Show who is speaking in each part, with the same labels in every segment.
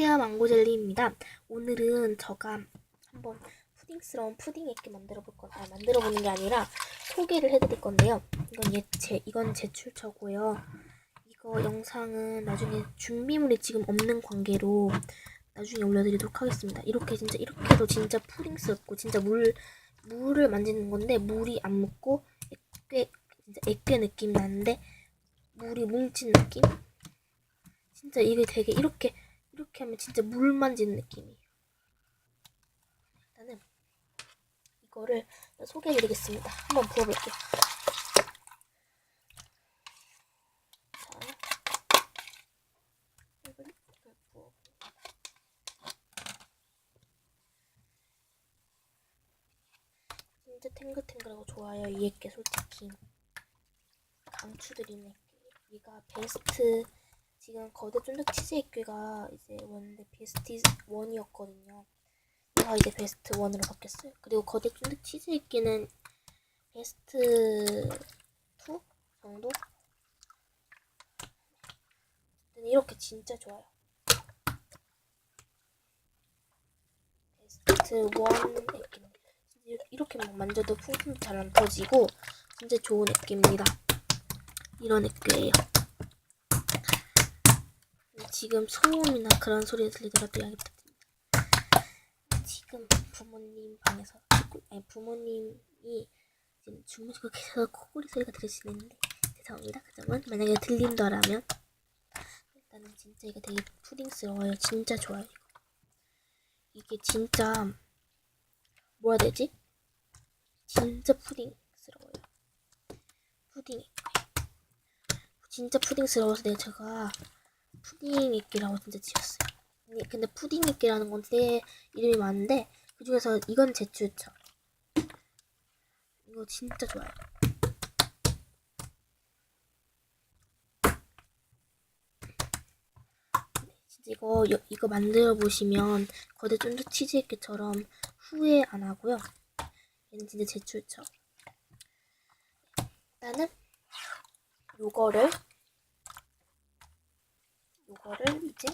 Speaker 1: 안녕하세요 망고 젤리입니다. 오늘은 저가 한번 푸딩스러운 푸딩 액기 만들어 볼 건, 아 만들어 보는 게 아니라 소개를 해드릴 건데요. 이건 예, 제 이건 제 출처고요. 이거 영상은 나중에 준비물이 지금 없는 관계로 나중에 올려드리도록 하겠습니다. 이렇게 진짜 이렇게 해도 진짜 푸딩스럽고 진짜 물 물을 만지는 건데 물이 안 묻고 액괴 진짜 액괴 느낌 나는데 물이 뭉친 느낌? 진짜 이게 되게 이렇게 이렇게 하면 진짜 물 만지는 느낌이에요. 일단은 이거를 소개해드리겠습니다. 한번 부어볼게요. 진짜 탱글탱글하고 좋아요. 이 액게 솔직히 강추드리는 액게. 얘가 베스트 지금 거대 쫀득 치즈 액괴가 이제 원래 베스트 1이었거든요. 얘가 이제 베스트 1으로 바뀌었어요. 그리고 거대 쫀득 치즈 액괴는 베스트 2 정도? 이렇게 진짜 좋아요. 베스트 1 액괴는 이렇게 막 만져도 풍선도 잘안 터지고 진짜 좋은 액괴입니다. 이런 액괴예요. 지금 소음이나 그런 소리 들리더라도 양해 부탁드립니다. 지금 부모님 방에서 아니 부모님이 지금 주무시고 계셔서 코골이 소리가 들으시는데 죄송합니다. 그 점은 만약에 들린다라면 일단은 진짜 이거 되게 푸딩스러워요. 진짜 좋아요. 이거. 이게 진짜 뭐라 되지? 진짜 푸딩스러워요. 푸딩 진짜 푸딩스러워서 내가 제가 푸딩 액기라고 진짜 지었어요. 근데, 푸딩 액기라는 건데 이름이 많은데 그 중에서 이건 제 추천. 이거 진짜 좋아요. 이거 여- 이거 만들어 보시면 거대 쫀득 치즈 액기처럼 후회 안 하고요. 얘는 진짜 제 추천. 일단은 요거를 요거를 이제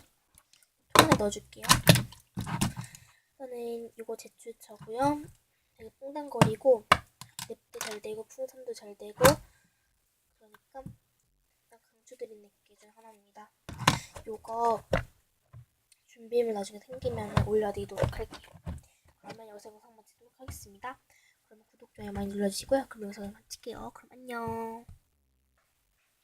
Speaker 1: 통에 넣어줄게요. 저는 이거 제출처고요. 되게 퐁당거리고 랩도 잘 되고 풍선도 잘 되고 그러니까 일단 강추드리는 게중 하나입니다. 요거 준비물 나중에 생기면 올려드리도록 할게요. 그러면 여기서 영상 마치도록 하겠습니다. 그러면 구독, 좋아요 많이 눌러주시고요. 그럼 여기서 마칠게요. 그럼 안녕.